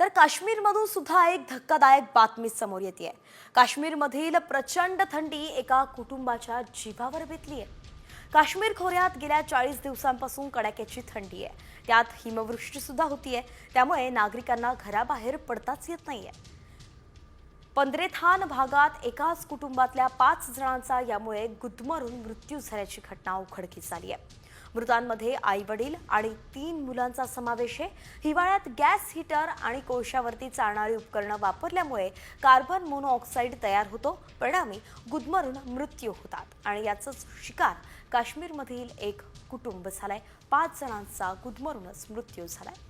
तर काश्मीरमधून सुद्धा एक धक्कादायक बातमी समोर येते. आहे काश्मीरमधील प्रचंड थंडी एका कुटुंबाच्या जीवावर बेतली आहे. काश्मीर खोऱ्यात गेल्या चाळीस दिवसांपासून कडाक्याची थंडी आहे. त्यात हिमवृष्टी सुद्धा होतीये. त्यामुळे नागरिकांना घराबाहेर पडताच येत नाहीये. पंद्रेथान भागात एकाच कुटुंबातल्या पाच जणांचा यामुळे गुदमरून मृत्यू झाल्याची घटना उघडकीस आली आहे. मृतांमध्ये आई वडील आणि तीन मुलांचा समावेश आहे. हिवाळ्यात गॅस हीटर आणि कोळशावरती चालणारी उपकरणं वापरल्यामुळे कार्बन मोनोऑक्साईड तयार होतो. परिणामी गुदमरून मृत्यू होतात. आणि याचाच शिकार काश्मीरमधील एक कुटुंब झालाय. पाच जणांचा गुदमरूनच मृत्यू झालाय.